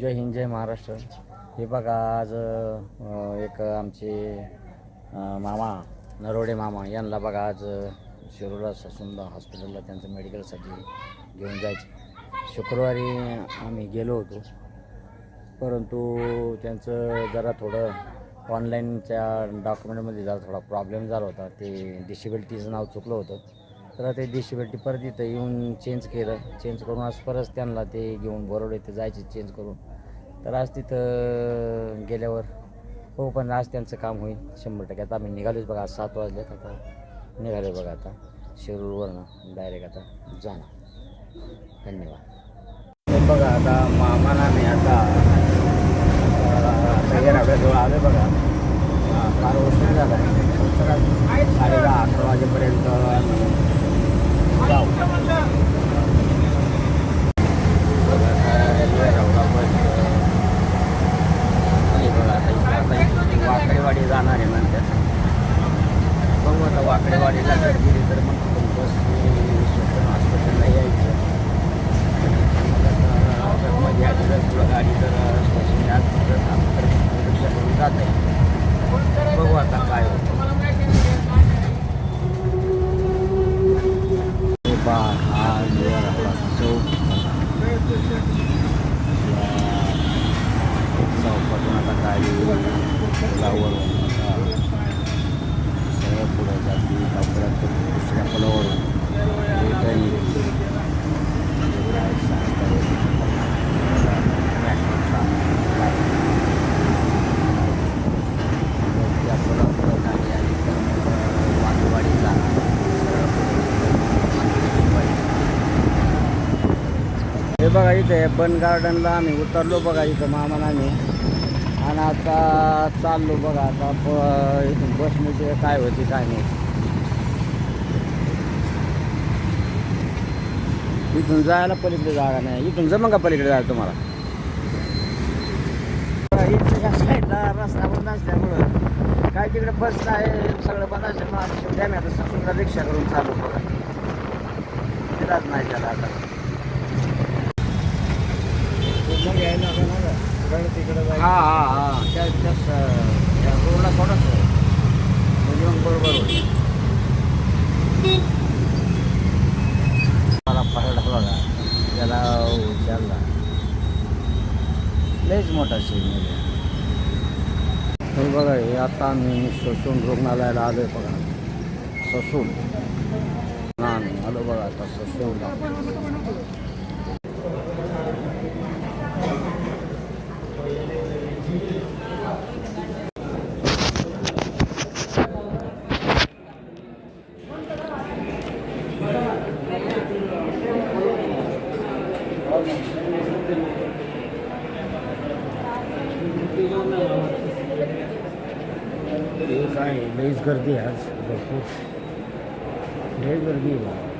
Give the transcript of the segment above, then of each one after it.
जय हिंद जय महाराष्ट्र. हे बघा आज एक आमचे मामा नरोडे मामा यांना बघा आज शिरोडा शिरूरला ससुंदा हॉस्पिटलला त्यांचं मेडिकलसाठी घेऊन जायचे. शुक्रवारी आम्ही गेलो होतो. परंतु त्यांचं जरा थोडं ऑनलाईनच्या डॉक्युमेंटमध्ये जरा थोडा प्रॉब्लेम झाला होता. ते डिसेबिलिटीचं नाव चुकलं होतं. तर ते भेटी परत इथं येऊन चेंज केलं. चेंज करून आज परत त्यांना ते घेऊन बरोबर इथं जायचे चेंज करून. तर आज तिथं गेल्यावर हो पण आज त्यांचं काम होईल. शंभर टक्के. आता आम्ही निघालोच बघा. आज सात वाजलेत आता. निघालो बघा आता. शिरूरवरनं डायरेक्ट आता जाणार. धन्यवाद. बघा आता मामाना मी आता सह्याजवळ आलो बघा. फार उशीर झाला आहे साडे दहा अकरा वाजेपर्यंत आम्ही जाऊ बघा, आता रेल्वे रवडा बस आली बघा आता इथं आता इथं वाकडेवाडी जाणार आहे नंतर बघू आता वाकडेवाडीला जर गेली तर मग तिथून बस हॉस्पिटलला यायचं मध्ये आली जर तुला गाडी जर स्टेशनला असली तर आम्ही तर रिक्षा करून जात आहे बघू आता काय होतं हे पहा, हा जो आपला चौक या चौकातून आता गाडी पुलावरून आता सरळ पुढे जाते लवकरात दुसऱ्या पुलावरून रिटर्न येते काय सगळं पुढं जाती कापडात दुसऱ्या पुलावर गाडी आली हे बघा इथे बन गार्डनला आम्ही उतरलो बघा इथं मामाला आम्ही आणि आता चाललो बघा आता ब इथून बसमध्ये काय होते काय नाही. इथून जायला पलीकडे जागा नाही. इथून जमं का पलीकडे जायला तुम्हाला. इथं साईडला रस्ता बंद असल्यामुळं काय तिकडे बस आहे सगळं बंद असल्यामुळं शेवटी आम्ही आता समजा रिक्षा करून चालू बघा. तिलाच नाही त्याला आता. हा हा हा. त्या त्या रोडला थोडंच म्हणजे मग बरोबर होईल. मला पडला बघा त्याला उचलला. लयच मोठा सीन म्हणजे हे बघा हे आता आम्ही ससून रुग्णालयाला आलोय बघा. ससून. हा आलो बघा आता ससूनला. लईच गर्दी आहे आज. भरपूर. लई गर्दी आहे.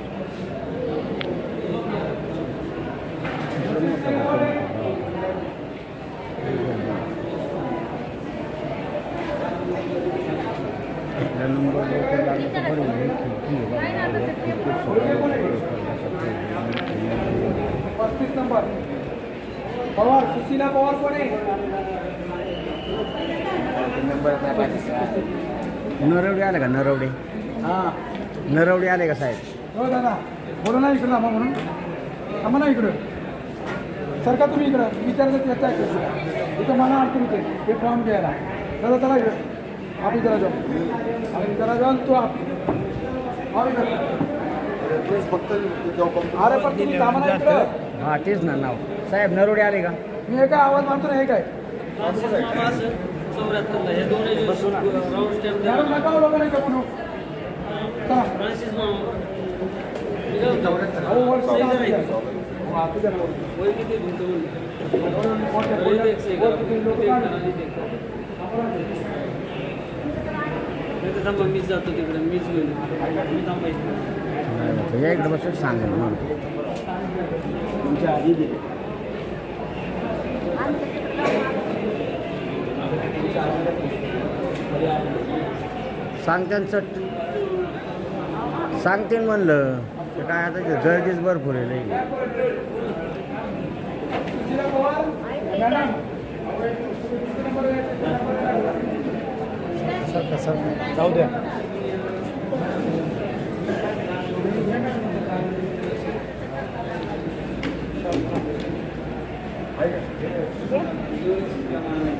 पस्तीस नंबर. पवार सुशीला पवार कोण आहे. नरवडे आले का नरवडे? हा. नरवडे आले का साहेब? हो दादा. बोला ना इकडं थांबा म्हणून. थांबा ना इकडं. सर का तुम्ही इकडं? विचारायचं त्याचा आहे इथं मला अडचण होते हे फॉर्म घ्यायला. दादा चला इकडं. आप इधर जाऊ आप इधर जाऊ तू आप. इधर. अरे पण तुम्ही थांबा ना इकडं. हां तेच ना नाव. साहेब नरवडे आले का? मी हे काय आवाज मानतो ना हे काय? हो वर सुद्धा हात. द्या. हो, वर किती. मीच जातो तिकडे. मीच घेऊन. मी थांबायचं. या इकडे बसून सांगेल मग तुमच्या आधी दिले सांगते सांगते म्हणलं. ते काय आता गर्दीच भरपूर आहे नाही जाऊ द्या. Thank you.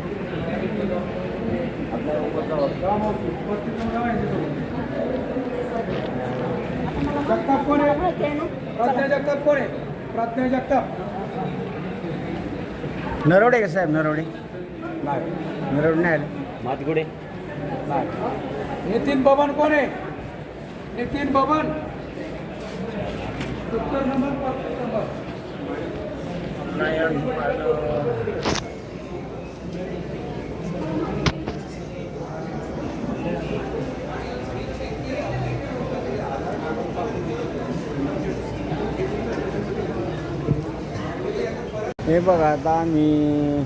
जगताप कोण आहे प्रज्ञा जगताप कोण आहे प्रज्ञा जगताप नरवडे का साहेब नरवडे नाही नरवडे नाही आले. मातगुडे. नितीन बबन कोण आहे? नितीन बबन. उत्तर नंबर हे बघा आता आम्ही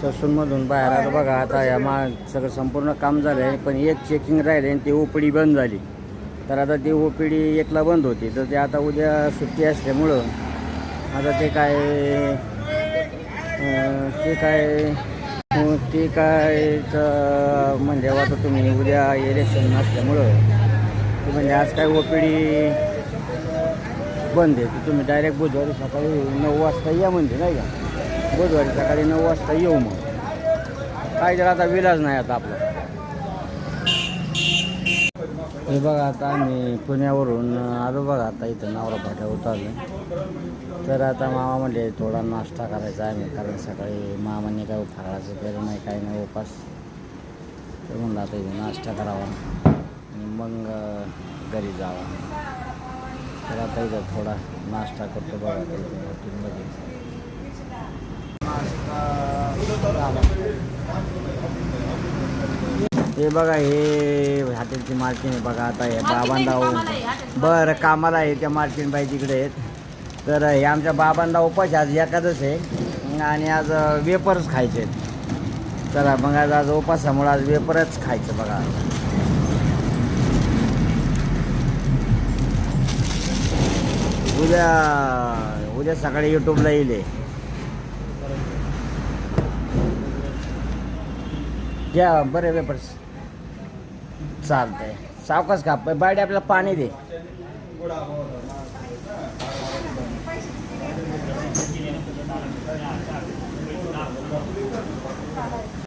ससूनमधून बाहेर आलो बघा आता या मा सगळं संपूर्ण काम झालं आहे पण एक चेकिंग राहिले आणि ती ओपीडी बंद झाली. तर आता ती ओपीडी एकला बंद होती तर ते आता उद्या सुट्टी असल्यामुळं आता ते काय ते काय ते काय तर म्हणजे आता तुम्ही उद्या इलेक्शन असल्यामुळं म्हणजे आज काय ओपीडी बंद आहे. तर तुम्ही डायरेक्ट बुधवारी सकाळी नऊ वाजता या म्हणजे नाही का? बुधवारी सकाळी नऊ वाजता येऊ मग. काय तर आता विलाज नाही आता आपला. हे बघा आता आम्ही पुण्यावरून आलो बघा आता इथं नवरा फाट्या उतरलो तर आता मामा म्हणले थोडा नाश्ता करायचा आहे कारण सकाळी मामाने काय फराळाचं केलं नाही काही नाही उपास. तर म्हणलं आता इथे नाश्ता करावा. आणि मग घरी जावा. तर आता इथं थोडा नाश्ता करतो बघा आता इथं हॉटेलमध्ये हे बघा हे हॉटेलची मालकीण आहे बघा आता हे बाबांना बरं कामाला आहे त्या मालकीण बाई तिकडे आहेत. तर हे आमच्या बाबांना उपास आज एखादच आहे आणि आज वेपरच खायचे आहेत. चला मग आज आज उपासामुळे आज वेपरच खायचं बघा. उद्या उद्या सकाळी यूट्यूबला येईल घ्या बरे वेपर्स चालतंय. सावकाश का बायडे आपल्याला पाणी दे.